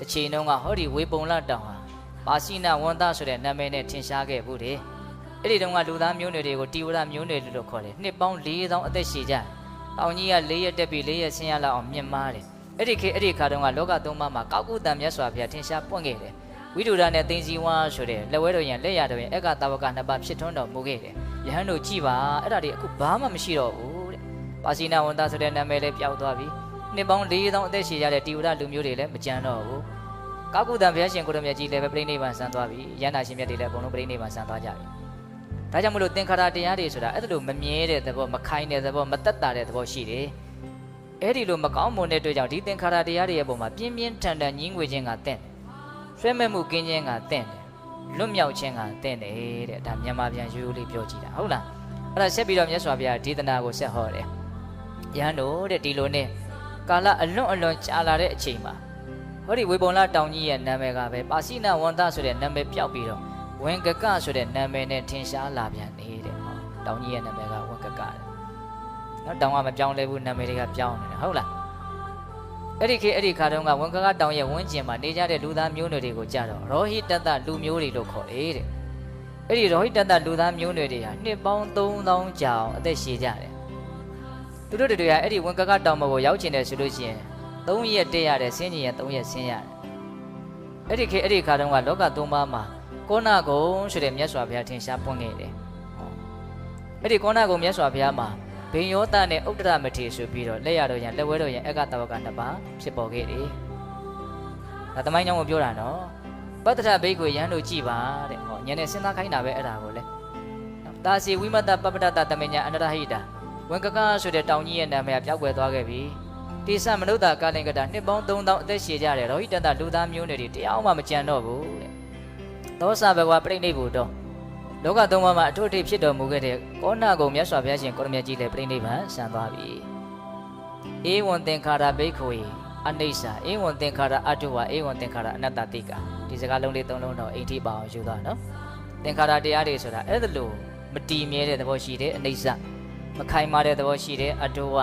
တစ်ချိန်တုန်းကဟောဒီဝေပုံလတောင်ဟာပါစီနာဝန်သားဆိုတဲ့နာမည်နဲ့ထင်ရှားခဲ့ဘူးတယ်အဲ့ဒီတုန်းကလူသားမျိုးနွယ်တွေကိုတီဝရမျိုးနွယ်လို့ခေါ်တယ်နှစ်ပေါင်း4000အသက်ရှည်ကြတောင်ကြီးက၄ရက်တက်ပြီး၄ရက်ဆင်းရလောက်အောင်မြင့်မားတယ်အဲ့ဒီခေတ်အဲ့ဒီခါတုန်းကလောကသုံးပါးမှာကောက်ကုတံမြတ်စွာဘုရားထင်ရှားပွင့်ခဲ့တယ်ဝိဒုဒနဲ့သိင်စီဝါဆိုတဲ့လက်ဝဲတော်ရန်လက်ရတော်ရန်အက္ခတာဝကနှစ်ပါးဖြစ်ထွန်းတော်မူခဲ့တယ်ယဟန်တို့ကြည်ပါအဲ့ဒါတွေအခုဘာမှမရှိတော့ဘူးတဲ့ပါစီနာဝန်သားဆိုတဲ့နာမည်လေးပျောက်သွားပြီ နှစ်ပေါင်း4000အသက်ရှည်ရတဲ့တီဝရလူမျိုးတွေလည်းမကြံတော့ဘူးကောက်ကုတံဘုရားရှင်ကိုရမြတ်ကြီးလည်းပဲပြိဋိဘံဆန်းသွားပြီရဟန္တာရှင်မြတ်တွေလည်းအကုန်လုံးပြိဋိဘံဆန်းသွားကြပြီဒါကြောင့်မလို့သင်္ခါရတရားတွေဆိုတာအဲ့ဒါလိုမမြဲတဲ့သဘောမခိုင်တဲ့သဘောမတက်တာတဲ့သဘောရှိတယ်အဲ့ဒီလိုမကောင်းမွန်တဲ့အတွက်ကြောင့်ဒီသင်္ခါရတရားတွေရဲ့ပုံမှာပြင်းပြင်းထန်ထန်ညှင်းငွေခြင်းကတင့်တယ်ဆွဲမဲ့မှုကင်းခြင်းကတင့်တယ်လွတ်မြောက်ခြင်းကတင့်တယ်တဲ့ဒါမြန်မာပြန်ရိုးရိုးလေးပြောကြည့်တာဟုတ်လားအဲ့ဒါဆက်ပြီးတော့မြတ်စွာဘုရားဒေသနာကိုဆက်ဟောတယ်ယဟန်တို့တဲ့ဒီလိုနဲ့ ကာလအလွန်အလွန်ကြာလာတဲ့အချိန်မှာဟောဒီဝေပုံလာတောင်ကြီးရဲ့နာမည်ကပဲပါစိနာဝန်တဆိုတဲ့နာမည်ပျောက်ပြီးတော့ဝင်ကကဆိုတဲ့နာမည်နဲ့ထင်ရှားလာပြန်နေတဲ့ဟောတောင်ကြီးရဲ့နာမည်ကဝင်ကကတဲ့နော်တောင်ကမပြောင်းလဲဘူးနာမည်တွေကပြောင်းနေတယ်ဟုတ်လားအဲ့ဒီခေတ်အဲ့ဒီခါတုန်းကဝင်ကကတောင်ရဲ့ဝန်းကျင်မှာနေကြတဲ့လူသားမျိုးနွယ်တွေကိုကြတော့ရောဟိတတလူမျိုးတွေလို့ခေါ်တယ်တဲ့အဲ့ဒီရောဟိတတလူသားမျိုးနွယ်တွေဟာနှစ်ပေါင်း3000ကြာအောင်အသက်ရှည်ကြတယ် သူတို့တွေကအဲ့ဒီဝင်ကကတောင်ဘက်ကိုရောက်ချင်တယ်ဆိုလို့ရှိရင်3ရက်တက်ရတယ်ဆင်းကျင်ရ3ရက်ဆင်းရတယ်အဲ့ဒီခေတ်အဲ့ဒီခါတုန်းကလောကသုံးပါးမှာကောနာကုံဆိုတဲ့မြတ်စွာဘုရားထင်ရှားပွင့်ခဲ့တယ်ဟောအဲ့ဒီကောနာကုံမြတ်စွာဘုရားမှာဘိညောတနဲ့ဥတ္တရမထေဆိုပြီးတော့လက်ရတော်ရန်လက်ဝဲတော်ရန်အက္ခတဝကနှစ်ပါးဖြစ်ပေါ်ခဲ့တယ်ဒါသမိုင်းကြောင့်ကိုပြောတာနော်ပတ္တရဘိက္ခွေရန်တို့ကြည်ပါတဲ့ဟောညနေစဉ်းစားခိုင်းတာပဲအဲ့ဒါကိုလေနော်တာစီဝိမတပပ္ပတတတမညာအန္တရဟိတာ ဝန်ကကဆိုတဲ့တောင်ကြီးရဲ့နာမည်ကပျောက်ကွယ်သွားခဲ့ပြီတိစမနုဿကာလင်္ကတာနှစ်ပေါင်း3000အသက်ရှည်ကြတယ်ရောဟိတတလူသားမျိုးနွယ်တွေတရားမှမကြံတော့ဘူးတဲ့သောစာဘဂဝါပြိဋိဘုတော်လောကသုံးပါးမှာအထွတ်အထိပ်ဖြစ်တော်မူခဲ့တဲ့ကောဏဂုံမြတ်စွာဘုရားရှင်ကိုရမြတ်ကြီးလည်းပြိဋိဘံဆံသွားပြီဧဝံသင်္ခါရဘိက္ခဝေအနိစ္စဧဝံသင်္ခါရအတုဝဧဝံသင်္ခါရအနတ္တတိကဒီစကားလုံးလေးသုံးလုံးတော့အိဋ္ဌိပါအောင်ယူသွားနော်သင်္ခါရတရားတွေဆိုတာအဲ့ဒါလို့မတည်မြဲတဲ့သဘောရှိတယ်အနိစ္စ မခိုင်မာတဲ့သဘောရှိတယ်အတုဝ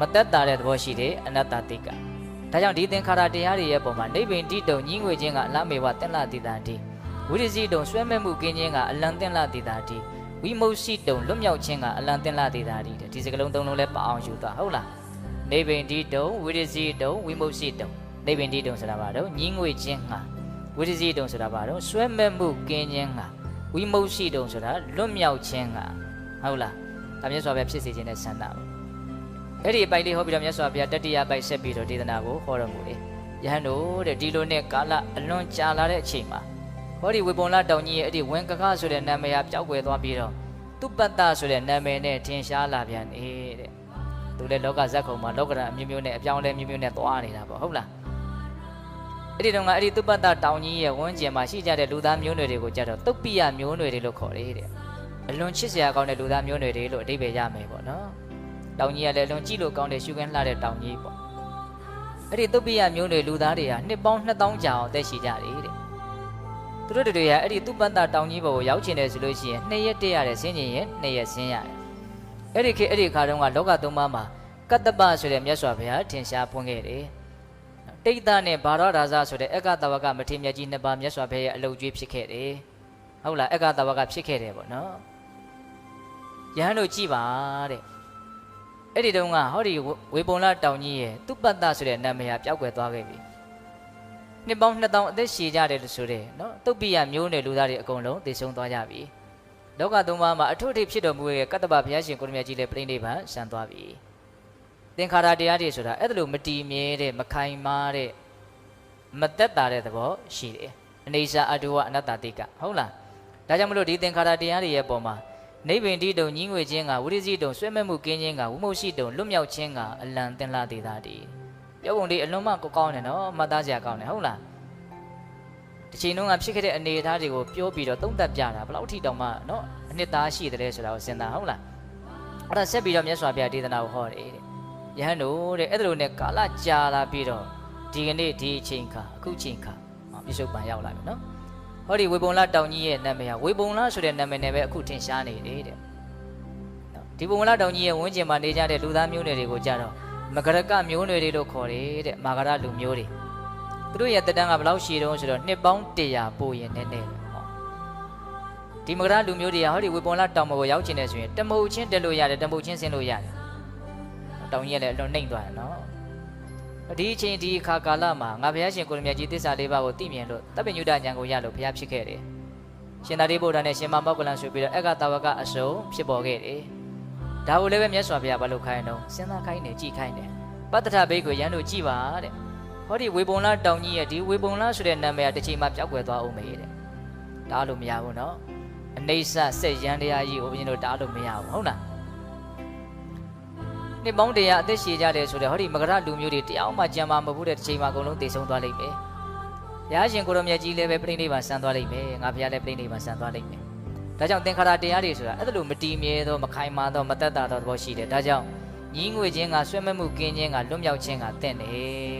မတက်တာတဲ့သဘောရှိတယ်အနတ္တတိကဒါကြောင့်ဒီသင်္ခါရတရားတွေရဲ့ပုံမှာနိဗ္ဗိတိတုံညင်းငွေခြင်းကအလမေဝတင်လာတိတာတိဝိရဇိတုံဆွဲမဲ့မှုကင်းခြင်းကအလံတင်လာတိတာတိဝိမု ക്തി တုံလွတ်မြောက်ခြင်းကအလံတင်လာတိတာတိဒီစကလုံးသုံးလုံးလဲပအောင်ယူသွားဟုတ်လားနိဗ္ဗိတိတုံဝိရဇိတုံဝိမု ക്തി တုံနိဗ္ဗိတိတုံဆိုတာပါတော့ညင်းငွေခြင်းကဝိရဇိတုံဆိုတာပါတော့ဆွဲမဲ့မှုကင်းခြင်းကဝိမု ക്തി တုံဆိုတာလွတ်မြောက်ခြင်းကဟုတ်လား ဒါမြတ်စွာဘုရားဖြစ်စေခြင်းနဲ့ဆန္ဒပါအဲ့ဒီအပိုက်လေးဟောပြီးတော့မြတ်စွာဘုရားတတိယပိုက်ဆက်ပြီးတော့ဒေသနာကိုဟောတော်မူတယ်။ယဟန်တို့တဲ့ဒီလိုနဲ့ကာလအလွန်ကြာလာတဲ့အချိန်မှာဟောဒီဝေပုံလတောင်ကြီးရဲ့အဲ့ဒီဝင်ကကဆိုတဲ့နာမည်ဟာပျောက်ကွယ်သွားပြီးတော့သူပတ္တဆိုတဲ့နာမည်နဲ့ထင်ရှားလာပြန်နေတဲ့။သူလည်းလောကဇက်ခုံမှာလောကရန်အမျိုးမျိုးနဲ့အပြောင်းလဲမျိုးမျိုးနဲ့သွားနေတာပေါ့ဟုတ်လား။အဲ့ဒီတော့ကအဲ့ဒီသူပတ္တတောင်ကြီးရဲ့ဝန်းကျင်မှာရှိကြတဲ့လူသားမျိုးနွယ်တွေကိုကြတော့တုတ်ပိယမျိုးနွယ်တွေလို့ခေါ်တယ်တဲ့ အလွန်ချစ်စရာကောင်းတဲ့လူသားမျိုးနွယ်တွေလို့အဓိပ္ပာယ်ရမယ်ပေါ့နော်။တောင်ကြီးကလည်းလွန်ကြည့်လို့ကောင်းတဲ့ရှုခင်းလှတဲ့တောင်ကြီးပေါ့အဲ့ဒီသုပိယမျိုးတွေလူသားတွေဟာနှစ်ပေါင်း2000ကြာအောင်တက်ရှိကြတယ်တဲ့သူတို့တွေကအဲ့ဒီသူပတ္တတောင်ကြီးဘက်ကိုရောက်ချင်တယ်ဆိုလို့ရှိရင်နှစ်ရက်တက်ရတယ်ဆင်းကျင်ရင်နှစ်ရက်ဆင်းရတယ်အဲ့ဒီခေတ်အဲ့ဒီခါတုန်းကလောကသုံးပါးမှာကတ္တပဆိုတဲ့မြတ်စွာဘုရားထင်ရှားပွင့်ခဲ့တယ်တိတ်တနဲ့ဘာရဒါဇဆိုတဲ့အက္ခတဝကမထေရမြတ်ကြီးနှစ်ပါးမြတ်စွာဘုရားရဲ့အလုတ်ကျွေးဖြစ်ခဲ့တယ်ဟုတ်လားအက္ခတဝကဖြစ်ခဲ့တယ်ပေါ့နော် ယဟန်တို့ကြည်ပါတဲ့အဲ့ဒီတုန်းကဟောဒီဝေပုံလတောင်ကြီးရဲ့သူပတ္တဆိုတဲ့နာမည်ဟာပျောက်ကွယ်သွားခဲ့ပြီနှစ်ပေါင်း2000အသက်ရှည်ကြတယ်လို့ဆိုတယ်နော်တုတ်ပိယမျိုးနယ်လူသားတွေအကုန်လုံးသိဆုံးသွားကြပြီလောကသုံးပါးမှာအထွတ်အထိပ်ဖြစ်တော်မူရဲ့ကတ္တပဘုရားရှင်ကိုရမြတ်ကြီးလည်းပြိဋိဘံရှမ်းသွားပြီသင်္ခါရတရားတွေဆိုတာအဲ့ဒါလိုမတည်မြဲတဲ့မခိုင်မာတဲ့မသက်တာတဲ့သဘောရှိတယ်အနေစာအတုဝအနတ္တတိကဟုတ်လားဒါကြောင့်မလို့ဒီသင်္ခါရတရားတွေရဲ့ပုံမှာ နိဗ္ဗာန်တိတုံညင်းငွေခြင်းကဝိရိစီတုံဆွဲမဲ့မှုကင်းခြင်းကဝုမုတ်ရှိတုံလွတ်မြောက်ခြင်းကအလံတင်လာသေးတာဒီပြောပုံလေးအလွန်မှကောကောင်းတယ်နော်မှတ်သားစရာကောင်းတယ်ဟုတ်လားဒီချိန်လုံးကဖြစ်ခဲ့တဲ့အနေအထားတွေကိုပြောပြီးတော့သုံးသပ်ပြတာဘယ်လောက်ထိတောင်မှနော်အနှစ်သားရှိတယ်လဲဆိုတာကိုစဉ်းစားဟုတ်လားအဲ့ဒါဆက်ပြီးတော့မြတ်စွာဘုရားဒေသနာကိုဟောတယ်တဲ့ယဟန်တို့တဲ့အဲ့ဒါလိုနဲ့ကာလကြာလာပြီးတော့ဒီကနေ့ဒီအချိန်ခါအခုချိန်ခါပြစ္ဆုတ်ပံရောက်လာပြီနော် ဟောဒီဝေပုံလတောင်ကြီးရဲ့နာမည်ဟာဝေပုံလဆိုတဲ့နာမည်နဲ့ပဲအခုထင်ရှားနေတယ်တဲ့နော်ဒီပုံလတောင်ကြီးရဲ့ဝန်းကျင်မှာနေကြတဲ့လူသားမျိုးနွယ်တွေကိုကြတော့မကရကမျိုးနွယ်တွေလို့ခေါ်တယ်တဲ့မာဂရလူမျိုးတွေသူသူတို့ရဲ့တက်တန်းကဘယ်လောက်ရှည်တုံးဆိုတော့နှစ်ပေါင်း100ပိုရင်နည်းနည်းပဲဟောဒီမကရလူမျိုးတွေကဟောဒီဝေပုံလာတောင်ပေါ်ကိုရောက်ချင်တယ်ဆိုရင်တမုတ်ချင်းတက်လို့ရတယ်တမုတ်ချင်းဆင်းလို့ရတယ်တောင်ကြီးကလည်းအလွန်နှိမ့်သွားတယ်နော် ဒီအချိန်ဒီအခါကာလမှာငါဘုရားရှင်ကိုရမြတ်ကြီးသစ္စာလေးပါးကိုသိမြင်လို့တပ်ပညုဒဉာဏ်ကိုရလို့ဘုရားဖြစ်ခဲ့တယ်။ရှင်သာရိပုတ္တရာနဲ့ရှင်မမောက္ကလန်ဆိုပြီးတော့အက္ခတဝကအစုံဖြစ်ပေါ်ခဲ့တယ်။ဒါကိုလည်းပဲမြတ်စွာဘုရားဘာလို့ခိုင်းတော့စဉ်းစားခိုင်းတယ်ကြည်ခိုင်းတယ်။ပတ္တထဘိတ်ကိုရန်လို့ကြည်ပါတဲ့။ဟောဒီဝေပုံလတောင်ကြီးရဲ့ဒီဝေပုံလဆိုတဲ့နာမည်ကတစ်ချိန်မှပြောက်ွယ်သွားအောင်မေးတဲ့။ဒါလို့မရဘူးနော်။အနေဆဆက်ရန်တရားကြီးကိုဘုရင်တို့တားလို့မရဘူးဟုတ်လား။ နှစ်ပေါင်းတရာအသက်ရှည်ကြတယ်ဆိုတော့ဟောဒီမကရလူမျိုးတွေတရားမှကြံမှာမဟုတ်ဘူးတဲ့တစ်ချိန်မှအကုန်လုံးတည်ဆုံးသွားလိမ့်မယ်ဘုရားရှင်ကိုရမြတ်ကြီးလည်းပဲပြိဋိဘံဆန်သွားလိမ့်မယ်ငါဘုရားလည်းပြိဋိဘံဆန်သွားလိမ့်မယ်ဒါကြောင့်သင်္ခါရတရားတွေဆိုတာအဲ့ဒါလိုမတီးမြဲသောမခိုင်မာသောမတက်တာသောသဘောရှိတယ်ဒါကြောင့်ညီးငွေခြင်းကဆွဲမဲ့မှုကင်းခြင်းကလွတ်မြောက်ခြင်းကတင့်တယ်